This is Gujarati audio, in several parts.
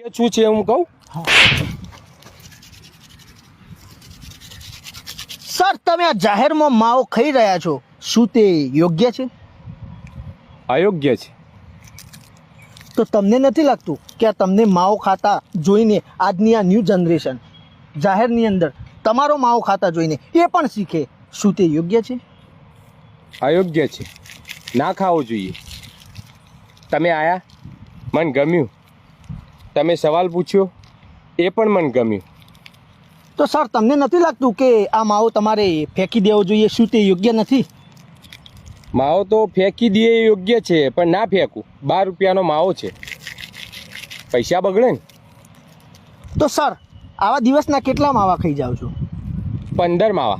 યોગ્ય શું છે હું કહું? સર તમે આ જાહેરમાં માવો ખાઈ રહ્યા છો. શું તે યોગ્ય છે? અયોગ્ય છે. તો તમને નથી લાગતું કે આ તમને માવો ખાતા જોઈને આજની આ ન્યૂ જનરેશન જાહેરની અંદર તમારો માવો ખાતા જોઈને એ પણ શીખે. શું તે યોગ્ય છે? અયોગ્ય છે. ના ખાવો જોઈએ. તમે આયા? મને ગમ્યું. તમે સવાલ પૂછ્યો એ પણ મને ગમ્યું. તો સર તમને નથી લાગતું કે આ માવો તમારે ફેંકી દેવો જોઈએ શું તે યોગ્ય નથી? માવો તો ફેંકી દે યોગ્ય છે પણ ના ફેંકું. બાર રૂપિયાનો માવો છે. પૈસા બગડે ને. તો સર આવા દિવસના કેટલા માવા ખાઈ જાઓ છો? પંદર માવા.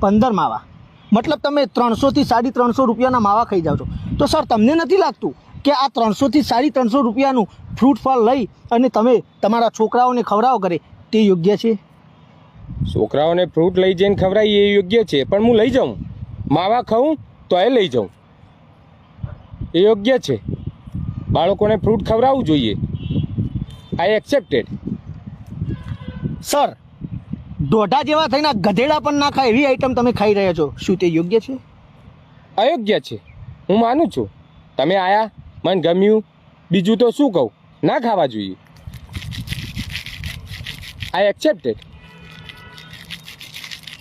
પંદર માવા. મતલબ તમે ત્રણસોથી સાડી ત્રણસો રૂપિયાના માવા ખાઈ જાઓ છો. તો સર તમને નથી લાગતું કે આ ત્રણસોથી સાડી ત્રણસો રૂપિયાનું ફ્રૂટ ફળ લઈ અને તમે તમારા છોકરાઓને ખવડાવો કરે તે યોગ્ય છે? છોકરાઓને ફ્રૂટ લઈ જઈને ખવડાવીએ એ યોગ્ય છે પણ હું લઈ જાઉં. માવા ખાઉં તો એ લઈ જાઉં. એ યોગ્ય છે. બાળકોને ફ્રૂટ ખવડાવવું જોઈએ. આઈ એક્સેપ્ટેડ સર દોઢા જેવા થઈને ગધેડા પણ ના ખાય એવી આઈટમ તમે ખાઈ રહ્યા છો. શું તે યોગ્ય છે? અયોગ્ય છે. હું માનું છું. તમે આયા મને ગમ્યું? બીજું તો શું કહું? ના ખાવા જોઈએ. આઈ એક્સેપ્ટેડ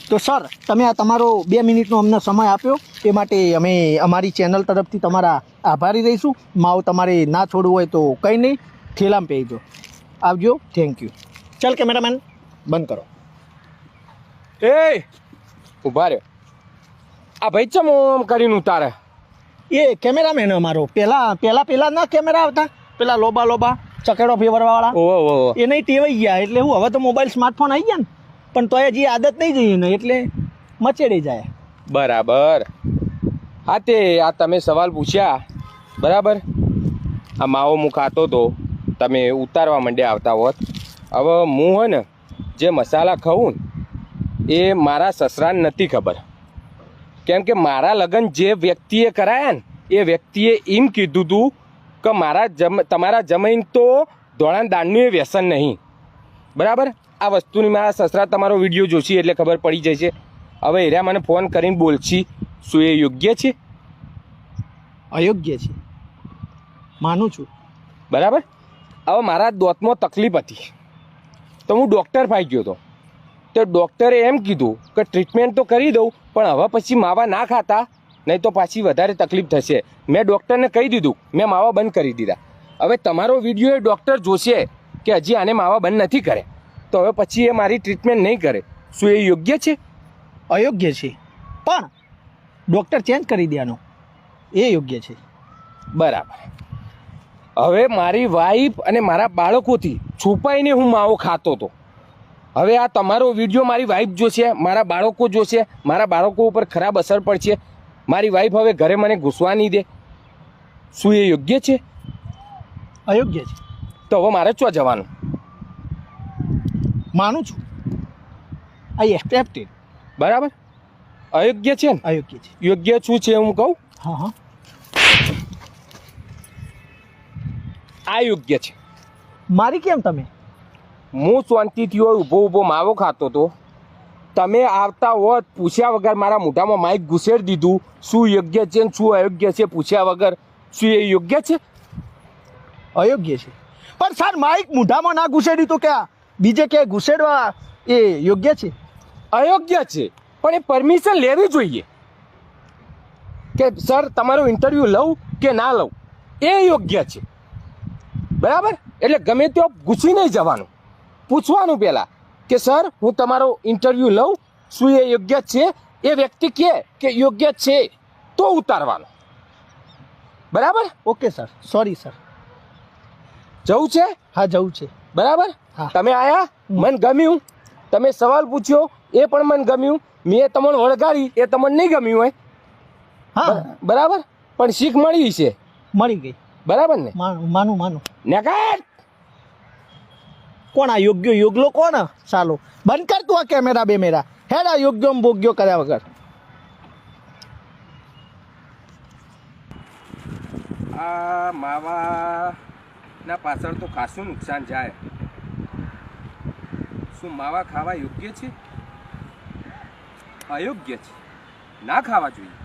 તો સર તમે આ તમારો બે મિનિટનો અમને સમય આપ્યો. એ માટે અમે અમારી ચેનલ તરફથી તમારા આભારી રહીશું. માવ તમારે ના છોડવું હોય તો કંઈ નહીં. થેલામ પહેજો આવજો. થેન્ક યુ ચાલ કેમેરામેન. બંધ કરો. એ! ઊભા રહ્યો. આ ભાઈ ચમ ઓમ કરીને ઉતારે. એ કેમેરામેન અમારો. પેલા પેલા પેલા ના કેમેરા આવતા. પેલા લોબા લોબા ચકેડો ફેવરવાળા. ઓહો એ નહીં ટેવાઈ ગયા. એટલે હું હવે તો મોબાઈલ સ્માર્ટફોન આવી ગયા ને. પણ તોય હજી આદત નહીં જઈએ ને એટલે મચેડી જાય. બરાબર. હા તે આ તમે સવાલ પૂછ્યા. બરાબર? આ માવો હું ખાતો તો તમે ઉતારવા માંડ્યા આવતા હોત. હવે હું હોય ને જે મસાલા ખાઉં ને એ મારા સસરાને નથી ખબર. કેમ કે મારા લગ્ન જે વ્યક્તિએ કરાયા ને એ વ્યક્તિએ એમ કીધું હતું કે મારા જમ તમારા જમીન તો ધોળાણ દાનનું એ વ્યસન નહીં. બરાબર? આ વસ્તુની મારા સસરા તમારો વીડિયો જોશી એટલે ખબર પડી જશે. હવે એર્યા મને ફોન કરીને બોલશી શું એ યોગ્ય છે? અયોગ્ય છે. માનું છું. બરાબર? હવે મારા દોતમાં તકલીફ હતી. તો હું ડૉક્ટર ફાઈ ગયો હતો તો ડૉક્ટરે એમ કીધું કે ટ્રીટમેન્ટ તો કરી દઉં પણ હવે પછી માવા ના ખાતા નહીં તો પાછી વધારે તકલીફ થશે. મેં ડૉક્ટરને કહી દીધું મેં માવા બંધ કરી દીધા. હવે તમારો વીડિયો એ ડૉક્ટર જોશે કે હજી આને માવા બંધ નથી કરે. તો હવે પછી એ મારી ટ્રીટમેન્ટ નહીં કરે. શું એ યોગ્ય છે? અયોગ્ય છે. પણ ડૉક્ટર ચેન્જ કરી દેવાનો. એ યોગ્ય છે. બરાબર. હવે મારી વાઈફ અને મારા બાળકોથી છુપાઈને હું માવો ખાતો હતો હવે આ તમારો વીડિયો મારી વાઈફ જોશે મારા બાળકો જોશે મારા બાળકો ઉપર ખરાબ અસર પડશે. મારી વાઈફ હવે ઘરે મને ઘૂસવા નહીં દે. શું એ યોગ્ય છે? અયોગ્ય છે. તો હવે મારે ચો જવાનું? માનું છું. આઈ એક્સેપ્ટેડ બરાબર? અયોગ્ય છે ને? અયોગ્ય છે. યોગ્ય શું છે હું કહું? હા હા. આ યોગ્ય છે. મારી કેમ તમે? હું શાંતિથી હોય ઊભો ઊભો માવો ખાતો હતો તમે આવતા હોત પૂછ્યા વગર મારા મોઢામાં માઇક ઘુસેડી દીધું. શું યોગ્ય છે ને શું અયોગ્ય છે પૂછ્યા વગર? શું એ યોગ્ય છે? અયોગ્ય છે. પણ સર માઇક મૂઢામાં ના ઘૂસેડી તો ક્યાં? બીજે ક્યાંય ઘૂસેડવા એ યોગ્ય છે? અયોગ્ય છે પણ એ પરમિશન લેવી જોઈએ. કે સર તમારું ઇન્ટરવ્યૂ લઉં કે ના લઉં? એ યોગ્ય છે. બરાબર? એટલે ગમે ત્યાં ઘૂસી નહીં જવાનું. પૂછવાનું પહેલાં કે સર હું તમારો ઇન્ટરવ્યૂ લઉં શું એ યોગ્ય છે? એ વ્યક્તિ કહે કે યોગ્ય છે તો ઉતારવાનો. બરાબર? ઓકે સર સોરી સર જવું છે? હા જવું છે. બરાબર? હા. તમે આયા? મને ગમ્યું. તમે સવાલ પૂછ્યો એ પણ મને ગમ્યું. મેં તમને વળગાડી એ તમને નહીં ગમ્યું હોય. હા. બરાબર? પણ શીખ મળી છે. મળી ગઈ. બરાબર ને? માનું માનું નકાર કોણ આ યોગ્ય યોગલો કોણ? ચાલો. બંધ કર તું આ કેમેરા બેમેરા હેડ આ યોગ્ય ભોગ્યો કર્યા વગર. આ માવાના પાછળ તો ખાસું નુકસાન જાય. શું માવા ખાવા યોગ્ય છે? અયોગ્ય છે. ના ખાવા જોઈએ.